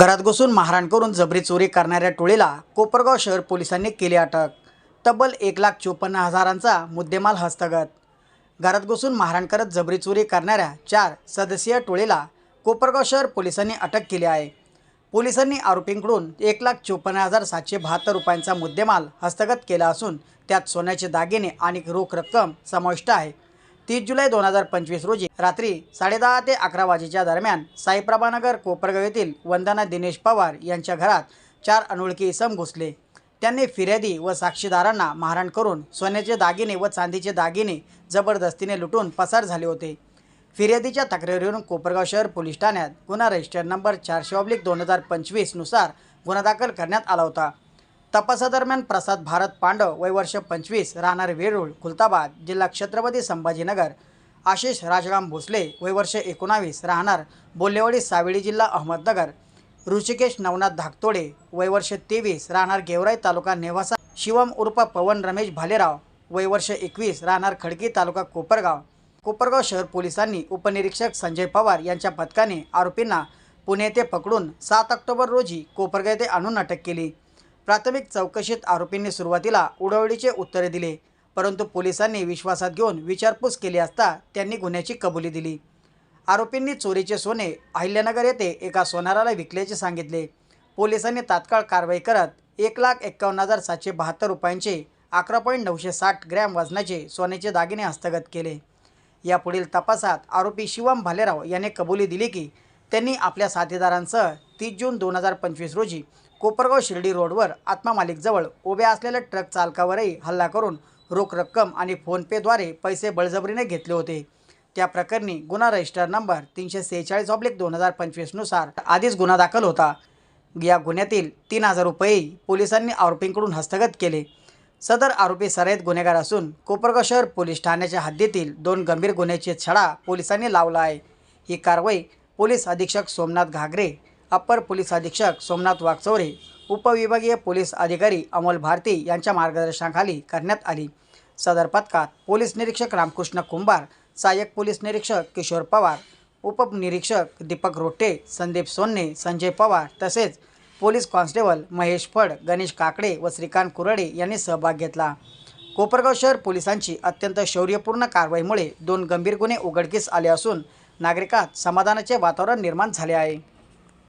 घरात घुसून मारहाण करून जबरी चोरी करणाऱ्या टोळीला कोपरगाव शहर पोलिसांनी केली अटक. तब्बल एक लाख चोपन्न हजारांचा मुद्देमाल हस्तगत. घरात घुसून मारहाण करत जबरी चोरी करणाऱ्या चार सदस्यीय टोळीला कोपरगाव शहर पोलिसांनी अटक केली आहे. पोलिसांनी आरोपींकडून एक लाख चोपन्न हजार सातशे बहात्तर रुपयांचा मुद्देमाल हस्तगत केला असून त्यात सोन्याचे दागिने आणि रोख रक्कम समाविष्ट आहे. तीस जुलै दोन हजार पंचवीस रोजी रात्री साडेदहा ते अकरा वाजेच्या दरम्यान साईप्रभानगर कोपरगाव येथील वंदना दिनेश पवार यांच्या घरात चार अनोळखी इसम घुसले. त्यांनी फिर्यादी व साक्षीदारांना मारहाण करून सोन्याचे दागिने व चांदीचे दागिने जबरदस्तीने लुटून पसार झाले होते. फिर्यादीच्या तक्रारीवरून कोपरगाव शहर पोलीस ठाण्यात गुन्हा रजिस्टर नंबर चारशे ऑब्लिक दोन हजार पंचवीसनुसार गुन्हा दाखल करण्यात आला होता. तपासादरम्यान प्रसाद भारत पांडव वय वर्ष पंचवीस राहणार वेरूळ खुलताबाद जिल्हा छत्रपती संभाजीनगर. आशिष राजराम भोसले वय वर्ष एकोणावीस राहणार बोल्लेवाडी सावेडी जिल्हा अहमदनगर. ऋषिकेश नवनाथ धाकतोडे वय वर्ष तेवीस राहणार गेवराई तालुका नेवासा. शिवम उर्फ पवन रमेश भालेराव वय वर्ष एकवीस राहणार खडकी तालुका कोपरगाव. कोपरगाव शहर पोलिसांनी उपनिरीक्षक संजय पवार यांच्या पथकाने आरोपींना पुणे येथे पकडून सात ऑक्टोबर रोजी कोपरगाव येथे आणून अटक केली. प्राथमिक चौकशीत आरोपींनी सुरुवातीला उडवडीचे उत्तरे दिले परंतु पोलिसांनी विश्वासात घेऊन विचारपूस केली असता त्यांनी गुन्ह्याची कबुली दिली. आरोपींनी चोरीचे सोने अहिल्यानगर येथे एका सोनाराला विकल्याचे सांगितले. पोलिसांनी तात्काळ कारवाई करत एक लाख एक्कावन्न हजार सातशे बहात्तर रुपयांचे अकरा पॉईंट नऊशे साठ ग्रॅम वजनाचे सोन्याचे दागिने हस्तगत केले. यापुढील तपासात आरोपी शिवम भालेराव याने कबुली दिली की त्यांनी आपल्या साथीदारांसह तीस जून दोन हजार पंचवीस रोजी कोपरगाव शिर्डी रोडवर आत्मा मालिकजवळ उभ्या असलेल्या ट्रक चालकावरही हल्ला करून रोख रक्कम आणि फोनपेद्वारे पैसे बळजबरीने घेतले होते. त्या प्रकरणी गुन्हा रजिस्टर नंबर तीनशे सेहेचाळीस ऑब्लिक दोन हजार पंचवीसनुसार आधीच गुन्हा दाखल होता. या गुन्ह्यातील तीन हजार रुपये पोलिसांनी आरोपींकडून हस्तगत केले. सदर आरोपी सराईत गुन्हेगार असून कोपरगाव शहर पोलीस ठाण्याच्या हद्दीतील दोन गंभीर गुन्ह्याचे छडा पोलिसांनी लावला आहे. ही कारवाई पोलीस अधीक्षक सोमनाथ घागरे अप्पर पोलीस अधीक्षक सोमनाथ वागचौरे उपविभागीय पोलीस अधिकारी अमोल भारती यांच्या मार्गदर्शनाखाली करण्यात आली. सदर पथकात पोलीस निरीक्षक रामकृष्ण कुंभार सहाय्यक पोलीस निरीक्षक किशोर पवार उपनिरीक्षक दीपक रोटे संदीप सोन्ने संजय पवार तसेच पोलीस कॉन्स्टेबल महेश फड गणेश काकडे व श्रीकांत कुरडे यांनी सहभाग घेतला. कोपरगाव शहर पोलिसांची अत्यंत शौर्यपूर्ण कारवाईमुळे दोन गंभीर गुन्हे उघडकीस आले असून नागरिकात समाधानाचे वातावरण निर्माण झाले आहे.